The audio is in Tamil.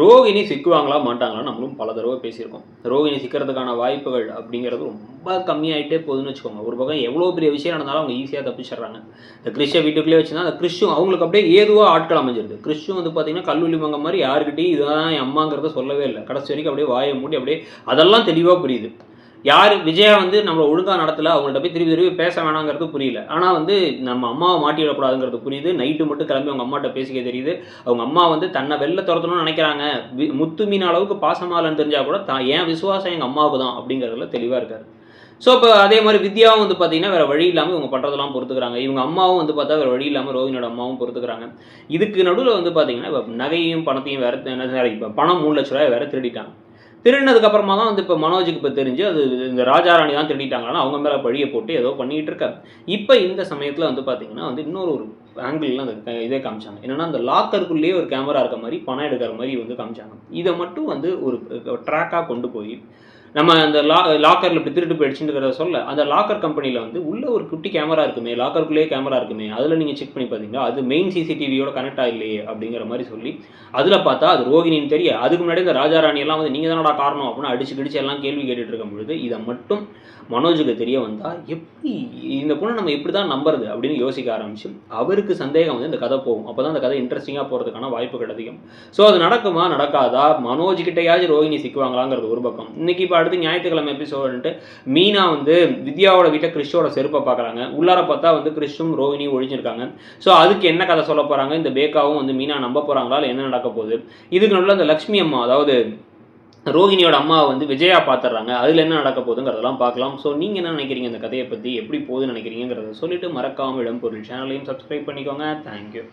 ரோகிணி சிக்குவாங்களா மாட்டாங்களா நம்மளும் பல தடவை பேசியிருக்கோம். ரோகிணி சிக்கிறதுக்கான வாய்ப்புகள் அப்படிங்கிறது ரொம்ப கம்மியாயிட்டே போகுதுன்னு வச்சுக்கோங்க. ஒரு பக்கம் எவ்வளோ பெரிய விஷயம் நடந்தாலும் அவங்க ஈஸியாக தப்பிச்சிடுறாங்க. இந்த கிறிஷை வீட்டுக்குள்ளே வச்சுன்னா அந்த கிறிஷும் அவங்களுக்கு அப்படியே ஏதுவாக ஆட்கள் அமைஞ்சிருது. கிறிஷும் வந்து பார்த்தீங்கன்னா கல்லூரி மங்க மாதிரி யாருக்கிட்டையும் இதுதான் என் அம்மாங்கிறத சொல்லவே இல்லை. கடைசி வரைக்கும் அப்படியே வாயை மூடி அப்படியே அதெல்லாம் தெளிவாக புரியுது. யார் விஜயா வந்து நம்மளை ஒழுங்காக நடத்தலை அவங்கள்ட்ட போய் திருப்பி திருப்பி பேச வேணாங்கிறது புரியல. ஆனால் வந்து நம்ம அம்மாவை மாட்டிவிடக்கூடாதுங்கிறது புரியுது. நைட்டு மட்டும் கிளம்பி அவங்க அம்மாட்ட பேசிக்க தெரியுது. அவங்க அம்மா வந்து தன்னை வெளில துரத்தணும்னு நினைக்கிறாங்க. முத்து மீன் அளவுக்கு பாசமாலன்னு தெரிஞ்சால் கூட தான் ஏன் விசுவாசம் எங்கள் அம்மாவுக்கு தான் அப்படிங்கிறதுல தெளிவாக இருக்காரு. ஸோ இப்போ அதே மாதிரி வித்யாவும் வந்து பார்த்தீங்கன்னா வேறு வழி இல்லாமல் இவங்க பண்ணுறதெல்லாம் பொறுத்துக்கிறாங்க. இவங்க அம்மாவும் வந்து பார்த்தா வேறு வழி இல்லாமல் ரோஹினோட அம்மாவும் பொறுத்துக்கிறாங்க. இதுக்கு நடுவில் வந்து பார்த்தீங்கன்னா இப்போ நகையும் பணத்தையும் வேற என்ன இப்போ பணம் மூணு லட்ச ரூபாய் வேறு திருடிட்டாங்க. திருடினதுக்கு அப்புறமா தான் வந்து இப்போ மனோஜுக்கு இப்போ தெரிஞ்சு அது இந்த ராஜாராணி தான் திருடிட்டாங்களான்னு அவங்க மேலே பழியை போட்டு ஏதோ பண்ணிகிட்டு இருக்காங்க. இப்போ இந்த சமயத்தில் வந்து பார்த்தீங்கன்னா வந்து இன்னொரு ஒரு ஆங்கிளில் அந்த க- இதே காமிச்சாங்க. என்னன்னா அந்த லாக்கருக்குள்ளேயே ஒரு கேமரா இருக்க மாதிரி பணம் எடுக்கிற மாதிரி வந்து காமிச்சாங்க. இதை மட்டும் வந்து ஒரு ட்ராக்காக கொண்டு போய் நம்ம அந்த லா லாக்கரில் இப்படி திருட்டு போயிடுச்சுன்றத சொல்ல அந்த லாக்கர் கம்பெனியில் வந்து உள்ள ஒரு குட்டி கேமரா இருக்குமே லாக்கருக்குள்ளேயே கேமரா இருக்குமே அதில் நீங்கள் செக் பண்ணி பார்த்தீங்கன்னா அது மெயின் சிசிடிவியோட கனெக்ட் ஆகலையே அப்படிங்கிற மாதிரி சொல்லி அதில் பார்த்தா அது ரோகிணின்னு தெரிய அதுக்கு முன்னாடி இந்த ராஜாராணி எல்லாம் வந்து நீங்கள் தானடா காரணம் அப்படின்னு அடிச்சு கிடிச்சு எல்லாம் கேள்வி கேட்டுட்டு இருக்கும் பொழுது இதை மட்டும் மனோஜுக்கு தெரிய வந்தால் எப்படி இந்த பொண்ணை நம்ம எப்படி தான் நம்புறது அப்படின்னு யோசிக்க ஆரம்பிச்சு அவருக்கு சந்தேகம் வந்து இந்த கதை போகும். அப்போ தான் அந்த கதை இன்ட்ரெஸ்டிங்காக போகிறதுக்கான வாய்ப்புகள் அதிகம். ஸோ அது நடக்குமா நடக்காதா? மனோஜ் கிட்டையாச்சும் ரோஹிணி சிக்குவாங்களாங்கிறது ஒரு பக்கம். இன்னைக்கு இப்போ அடுத்து ஞாயிற்றுக்கிழமை எபிசோடுன்ட்டு மீனா வந்து வித்யாவோட வீட்டில் கிறிஷோட செருப்பை பார்க்குறாங்க உள்ளார பார்த்தா வந்து கிறிஷும் ரோஹிணியும் ஒழிஞ்சிருக்காங்க. ஸோ அதுக்கு என்ன கதை சொல்ல போகிறாங்க இந்த பேக்காவும் வந்து மீனா நம்ப போகிறாங்களா இல்லை என்ன நடக்க போகுது? இதுக்கு நடுவில் அந்த லக்ஷ்மி அம்மா அதாவது ரோஹிணியோட அம்மாவை வந்து விஜயா பார்த்துட்றாங்க. அதில் என்ன நடக்க போகுதுங்கிறதெல்லாம் பார்க்கலாம். ஸோ நீங்கள் என்ன நினைக்கிறீங்க? இந்த கதையை பற்றி எப்படி போகுதுன்னு நினைக்கிறீங்கிறத சொல்லிட்டு மறக்காமல் இடம் பொருள் சேனலையும் சப்ஸ்கிரைப் பண்ணிக்கோங்க தேங்க்யூ